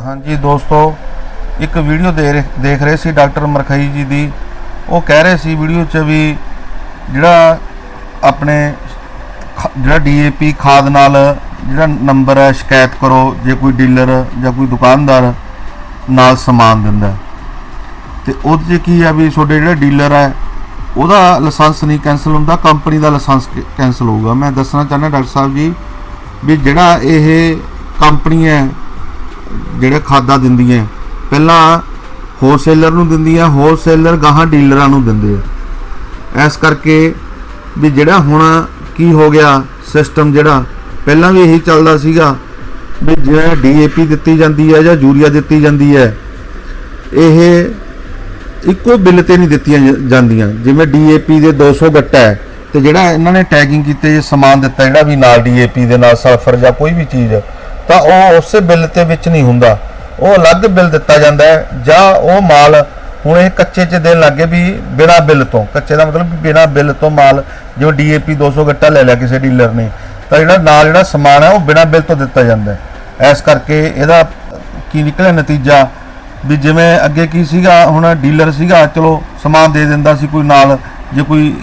ਹਾਂਜੀ ਦੋਸਤੋ, ਇੱਕ ਵੀਡੀਓ ਦੇ ਰਹੇ- ਦੇਖ ਰਹੇ ਸੀ ਡਾਕਟਰ ਮਰਖਈ ਜੀ ਦੀ ਉਹ ਕਹਿ ਰਹੇ ਸੀ ਵੀਡੀਓ 'ਚ ਵੀ ਜਿਹੜਾ ਆਪਣੇ ਖ- ਜਿਹੜਾ ਡੀਏਪੀ ਖਾਦ ਨਾਲ ਜਿਹੜਾ ਨੰਬਰ ਹੈ, ਸ਼ਿਕਾਇਤ ਕਰੋ, ਜੇ ਕੋਈ ਡੀਲਰ ਜਾਂ ਕੋਈ ਦੁਕਾਨਦਾਰ ਨਾਲ ਸਮਾਨ ਦਿੰਦਾ ਹੈ। ਤੇ ਉਹਦੇ 'ਚ ਕੀ ਆ ਵੀ ਤੁਹਾਡੇ ਜਿਹੜਾ ਡੀਲਰ ਹੈ, ਉਹਦਾ ਲਾਇਸੈਂਸ ਨਹੀਂ ਕੈਨਸਲ ਹੁੰਦਾ, ਕੰਪਨੀ ਦਾ ਲਾਇਸੈਂਸ ਕੈਨਸਲ ਹੋਊਗਾ ਮੈਂ ਦੱਸਣਾ ਚਾਹੁੰਦਾ ਡਾਕਟਰ ਸਾਹਿਬ ਜੀ ਵੀ ਜਿਹੜਾ ਇਹ ਕੰਪਨੀ ਹੈ ਜਿਹੜੇ ਖਾਦਾਂ ਦਿੰਦੀਆਂ ਪਹਿਲਾਂ ਹੋਲਸੇਲਰ ਨੂੰ ਦਿੰਦੀਆਂ ਹੋਲਸੇਲਰ ਗਾਹਾਂ ਡੀਲਰਾਂ ਨੂੰ ਦਿੰਦੇ ਆ ਇਸ ਕਰਕੇ ਵੀ ਜਿਹੜਾ ਹੁਣ ਕੀ ਹੋ ਗਿਆ ਸਿਸਟਮ ਜਿਹੜਾ, ਪਹਿਲਾਂ ਵੀ ਇਹੀ ਚੱਲਦਾ ਸੀਗਾ ਵੀ ਜਿਹੜਾ ਡੀਏਪੀ ਦਿੱਤੀ ਜਾਂਦੀ ਹੈ ਜਾਂ ਯੂਰੀਆ ਦਿੱਤੀ ਜਾਂਦੀ ਹੈ, ਇਹ ਇੱਕੋ ਬਿੱਲ ਤੇ ਨਹੀਂ ਦਿੱਤੀਆਂ ਜਾਂਦੀਆਂ। ਜਿਵੇਂ ਡੀਏਪੀ ਦੇ 200 ਗੱਟਾ ਹੈ ਤੇ ਜਿਹੜਾ ਇਹਨਾਂ ਨੇ ਟੈਗਿੰਗ ਕੀਤੇ, ਜੇ ਸਮਾਨ ਦਿੱਤਾ ਜਿਹੜਾ ਵੀ ਨਾਲ ਡੀਏਪੀ ਦੇ ਨਾਲ ਸਲਫਰ ਜਾਂ ਕੋਈ ਵੀ ਚੀਜ਼ ਤਾਂ ਉਹ ਉਸੇ ਬਿੱਲ ਤੇ ਵਿੱਚ ਨਹੀਂ ਹੁੰਦਾ। ਉਹ ਅਲੱਗ ਬਿੱਲ ਦਿੱਤਾ ਜਾਂਦਾ ਹੈ, ਜਾਂ ਉਹ ਮਾਲ ਹੁਣ ਇਹ ਕੱਚੇ ਚ ਦੇਣ ਲੱਗੇ ਵੀ ਬਿਨਾ ਬਿੱਲ ਤੋਂ। ਕੱਚੇ ਦਾ ਮਤਲਬ ਵੀ ਬਿਨਾ ਬਿੱਲ ਤੋਂ ਮਾਲ ਜੋ ਡੀਏਪੀ 200 ਗੱਟਾ ਲੈ ਲਿਆ ਕਿਸੇ ਡੀਲਰ ਨੇ, ਤਾਂ ਜਿਹੜਾ ਨਾਲ ਜਿਹੜਾ ਸਮਾਨ ਹੈ ਉਹ ਬਿਨਾ ਬਿੱਲ ਤੋਂ ਦਿੱਤਾ ਜਾਂਦਾ ਹੈ। ਇਸ ਕਰਕੇ ਇਹਦਾ ਕੀ ਨਿਕਲਿਆ ਨਤੀਜਾ? ਵੀ ਜਿਵੇਂ ਅੱਗੇ ਕੀ ਸੀਗਾ, ਹੁਣ ਡੀਲਰ ਸੀਗਾ, ਚਲੋ ਸਮਾਨ ਦੇ ਦਿੰਦਾ ਸੀ ਕੋਈ ਨਾਲ, ਜੇ ਕੋਈ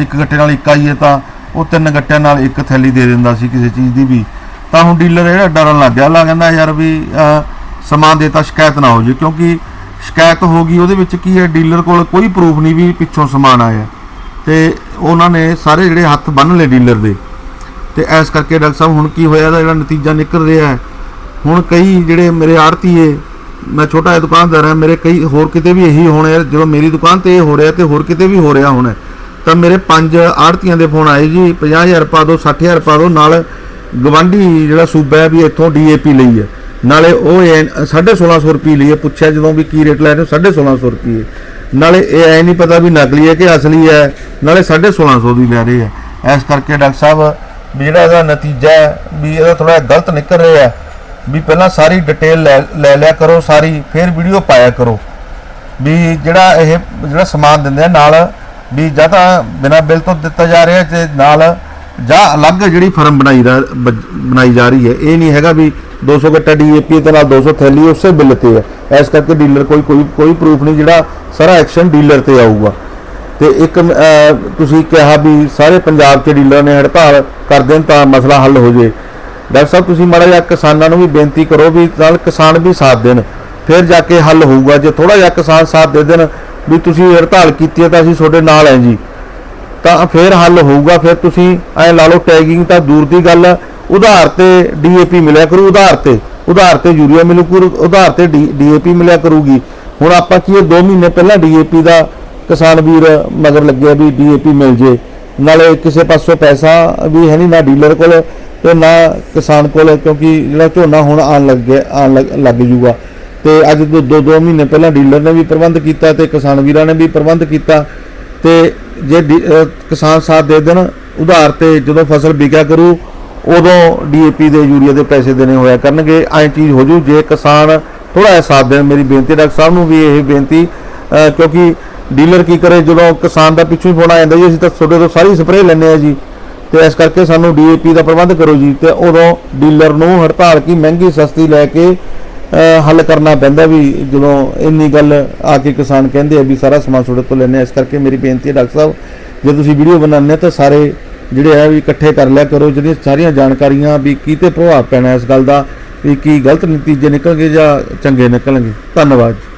ਇੱਕ ਗੱਟੇ ਨਾਲ ਇੱਕ ਆਈਏ ਤਾਂ ਉਹ ਤਿੰਨ ਗੱਟਿਆਂ ਨਾਲ ਇੱਕ ਥੈਲੀ ਦੇ ਦਿੰਦਾ ਸੀ ਕਿਸੇ ਚੀਜ਼ ਦੀ ਵੀ। ਤਾਂ ਹੁਣ ਡੀਲਰ ਜਿਹੜਾ ਡਰਨ ਲੱਗ ਗਿਆ ਲਾ ਕਹਿੰਦਾ ਯਾਰ ਵੀ ਅਹ, ਸਮਾਨ ਦੇਤਾ ਸ਼ਿਕਾਇਤ ਨਾ ਹੋ ਜੇ ਕਿਉਂਕਿ ਸ਼ਿਕਾਇਤ ਹੋ ਗਈ ਉਹਦੇ ਵਿੱਚ ਕੀ ਹੈ ਡੀਲਰ ਕੋਲ ਕੋਈ ਪ੍ਰੂਫ ਨਹੀਂ ਵੀ ਪਿੱਛੋਂ ਸਮਾਨ ਆਇਆ। ਤੇ ਉਹਨਾਂ ਨੇ ਸਾਰੇ ਜਿਹੜੇ ਹੱਥ ਬੰਨ ਲਏ ਡੀਲਰ ਦੇ। ਤੇ ਇਸ ਕਰਕੇ ਡਾਕਟਰ ਸਾਹਿਬ ਹੁਣ ਕੀ ਹੋਇਆ ਇਹਦਾ ਜਿਹੜਾ ਨਤੀਜਾ ਨਿਕਲ ਰਿਹਾ ਹੈ। ਹੁਣ ਕਈ ਜਿਹੜੇ ਮੇਰੇ ਆੜਤੀਏ ਮੈਂ ਛੋਟਾ ਜਿਹਾ ਦੁਕਾਨਦਾਰ ਹਾਂ ਮੇਰੇ ਕਈ ਹੋਰ ਕਿਤੇ ਵੀ ਇਹੀ ਹੋਣਾ ਹੈ ਜਦੋਂ ਮੇਰੀ ਦੁਕਾਨ ਤੇ ਇਹ ਹੋ ਰਿਹਾ ਤੇ ਹੋਰ ਕਿਤੇ ਵੀ ਹੋ ਰਿਹਾ ਹੋਣਾ ਤਾਂ ਮੇਰੇ ਪੰਜ ਆੜਤੀਆਂ ਦੇ ਫੋਨ ਆਏ ਜੀ 50000 ਪਾ ਦਿਓ 60000 ਪਾ ਦਿਓ ਨਾਲ ਗਵਾਂਢੀ ਜਿਹੜਾ ਸੂਬਾ ਹੈ ਵੀ ਇੱਥੋਂ ਡੀਏਪੀ ਲਈ ਹੈ। ਨਾਲੇ ਉਹ 1650 ਰੁਪਏ ਲਈ ਹੈ। ਪੁੱਛਿਆ ਜਦੋਂ ਵੀ ਕੀ ਰੇਟ ਲੈ ਰਹੇ ਹੋ 1650 ਰੁਪਏ ਨਾਲੇ ਇਹ ਐ ਨਹੀਂ ਪਤਾ ਵੀ ਨਕਲੀ ਹੈ ਕਿ ਅਸਲੀ ਹੈ। ਨਾਲੇ 1650 ਦੀ ਲੈ ਰਹੇ ਹੈ। ਇਸ ਕਰਕੇ ਡਾਕਟਰ ਸਾਹਿਬ, ਵੀ ਜਿਹੜਾ ਇਹਦਾ ਨਤੀਜਾ ਹੈ, ਵੀ ਇਹਦਾ ਥੋੜਾ ਗਲਤ ਨਿਕਲ ਰਿਹਾ ਹੈ। ਵੀ ਪਹਿਲਾਂ ਸਾਰੀ ਡਿਟੇਲ ਲੈ ਲੈ ਲਿਆ ਕਰੋ ਸਾਰੀ, ਫਿਰ ਵੀਡੀਓ ਪਾਇਆ ਕਰੋ। ਵੀ ਜਿਹੜਾ ਇਹ, ਜਿਹੜਾ ਸਮਾਨ ਦਿੰਦੇ ਆ ਨਾਲ, ਵੀ ਜਾਂ ਤਾਂ ਬਿਨਾਂ ਬਿੱਲ ਤੋਂ ਦਿੱਤਾ ਜਾ ਰਿਹਾ ਤੇ ਨਾਲ ਜਾਂ ਅਲੱਗ ਜਿਹੜੀ ਫਰਮ ਬਣਾਈ ਦਾ ਬ- ਬਣਾਈ ਜਾ ਰਹੀ ਹੈ। ਇਹ ਨਹੀਂ ਹੈਗਾ ਵੀ 200 ਗੱਟਾ ਡੀਏਪੀ ਤੇ ਨਾਲ 200 ਥੈਲੀ ਉਸੇ ਬਿੱਲ ਤੇ ਹੈ। ਇਸ ਕਰਕੇ ਡੀਲਰ ਕੋਈ ਕੋਈ ਕੋਈ ਪ੍ਰੂਫ ਨਹੀਂ ਜਿਹੜਾ ਸਾਰਾ ਐਕਸ਼ਨ ਡੀਲਰ ਤੇ ਆਊਗਾ। ਤੇ ਇੱਕ ਤੁਸੀਂ ਕਿਹਾ ਵੀ ਸਾਰੇ ਪੰਜਾਬ 'ਚ ਡੀਲਰ ਨੇ ਹੜਤਾਲ ਕਰ ਦੇਣ ਤਾਂ ਮਸਲਾ ਹੱਲ ਹੋ ਜੇ। ਡਾਕਟਰ ਸਾਹਿਬ, ਤੁਸੀਂ ਮਾੜਾ ਜਿਹਾ ਕਿਸਾਨਾਂ ਨੂੰ ਵੀ ਬੇਨਤੀ ਕਰੋ ਵੀ ਨਾਲ ਕਿਸਾਨ ਵੀ ਸਾਥ ਦੇਣ। ਫਿਰ ਜਾ ਕੇ ਹੱਲ ਹੋਊਗਾ। ਜੇ ਥੋੜਾ ਜਿਹਾ ਕਿਸਾਨ ਸਾਥ ਦੇ ਦੇਣ ਵੀ ਤੁਸੀਂ ਹੜਤਾਲ ਕੀਤੀ ਹੈ ਤਾਂ ਅਸੀਂ ਤੁਹਾਡੇ ਨਾਲ ਹਾਂ ਜੀ। ਤਾਂ ਫਿਰ ਹੱਲ ਹੋਊਗਾ, ਫਿਰ ਤੁਸੀਂ ਐ ਲਾ ਲਓ ਟੈਗਿੰਗ ਤਾਂ ਦੂਰ ਦੀ ਗੱਲ ਉਧਾਰ ਤੇ ਡੀਏਪੀ ਮਿਲਿਆ ਕਰੂ, ਉਧਾਰ ਤੇ। ਉਧਾਰ ਤੇ ਯੂਰੀਆ ਮਿਲੂ ਕਰੂ, ਉਧਾਰ ਤੇ ਡੀਏਪੀ ਮਿਲਿਆ ਕਰੂਗੀ। ਹੁਣ ਆਪਾਂ ਕੀ 2 ਮਹੀਨੇ ਪਹਿਲਾਂ ਡੀਏਪੀ ਦਾ ਕਿਸਾਨ ਵੀਰ ਮਗਰ ਲੱਗਿਆ ਵੀ ਡੀਏਪੀ ਮਿਲ ਜੇ। ਨਾਲੇ ਕਿਸੇ ਪਾਸੋਂ ਪੈਸਾ ਵੀ ਹੈ ਨਹੀਂ, ਨਾ ਡੀਲਰ ਕੋਲ ਤੇ ਨਾ ਕਿਸਾਨ ਕੋਲ, ਕਿਉਂਕਿ ਜਿਹੜਾ ਝੋਨਾ ਹੁਣ ਆਣ ਲੱਗ ਗਿਆ ਆਣ ਲੱਗ ਲੱਗ ਜੂਗਾ। ਤੇ ਅੱਜ ਤੋਂ ਦੋ ਦੋ ਮਹੀਨੇ ਪਹਿਲਾਂ ਡੀਲਰ ਨੇ ਵੀ ਪ੍ਰਬੰਧ ਕੀਤਾ ਤੇ ਕਿਸਾਨ ਵੀਰਾਂ ਨੇ ਵੀ ਪ੍ਰਬੰਧ ਕੀਤਾ। ਤੇ ਜੇ ਡੀ- ਕਿਸਾਨ ਸਾਥ ਦੇ ਦੇਣ, ਉਧਾਰ ਤੇ ਜਦੋਂ ਫਸਲ ਵਿਕਿਆ ਕਰੂ, ਉਦੋਂ ਡੀਏਪੀ ਦੇ ਯੂਰੀਆ ਦੇ ਪੈਸੇ ਦੇਣੇ ਹੋਇਆ ਕਰਨਗੇ, ਐਂ ਚੀਜ਼ ਹੋ ਜੂ। ਜੇ ਕਿਸਾਨ ਥੋੜਾ ਜਿਹਾ ਸਾਥ ਦੇਣ, ਮੇਰੀ ਬੇਨਤੀ ਡਾਕਟਰ ਸਾਹਿਬ ਨੂੰ ਵੀ ਇਹ ਬੇਨਤੀ ਕਿਉਂਕਿ ਡੀਲਰ ਕੀ ਕਰੇ, ਜਦੋਂ ਕਿਸਾਨ ਦਾ ਪਿੱਛੋਂ ਹੀ ਫੋਨ ਆ ਜਾਂਦਾ ਜੀ, ਅਸੀਂ ਤਾਂ ਤੁਹਾਡੇ ਤੋਂ ਸਾਰੀ ਸਪਰੇਅ ਲੈਂਦੇ ਆ ਜੀ। ਤੇ ਇਸ ਕਰਕੇ ਸਾਨੂੰ ਡੀਏਪੀ ਦਾ ਪ੍ਰਬੰਧ ਕਰੋ ਜੀ। ਤੇ ਉਦੋਂ ਡੀਲਰ ਨੂੰ ਹੜਤਾਲ ਕੀ ਮਹਿੰਗੀ ਸਸਤੀ ਲੈ ਕੇ ਹੱਲ ਕਰਨਾ ਪੈਂਦਾ ਵੀ ਜਦੋਂ ਇੰਨੀ ਗੱਲ ਆ ਕੇ ਕਿਸਾਨ ਕਹਿੰਦੇ ਆ ਵੀ ਸਾਰਾ ਸਮਾਨ ਤੁਹਾਡੇ ਤੋਂ ਲੈਣੇ ਇਸ ਕਰਕੇ ਮੇਰੀ ਬੇਨਤੀ ਹੈ ਡਾਕਟਰ ਸਾਹਿਬ, ਜੇ ਤੁਸੀਂ ਵੀਡੀਓ ਬਣਾਉਂਦੇ ਹੋ ਤਾਂ ਸਾਰੇ ਜਿਹੜੇ ਆ ਵੀ ਇਕੱਠੇ ਕਰ ਲਿਆ ਕਰੋ, ਜਿਹੜੀਆਂ ਸਾਰੀਆਂ ਜਾਣਕਾਰੀਆਂ ਵੀ ਕੀ ਤੇ ਪ੍ਰਭਾਵ ਪੈਣਾ ਇਸ ਗੱਲ ਦਾ, ਵੀ ਕੀ ਗਲਤ ਨਤੀਜੇ ਨਿਕਲਣਗੇ ਜਾਂ ਚੰਗੇ ਨਿਕਲਣਗੇ। ਧੰਨਵਾਦ ਜੀ।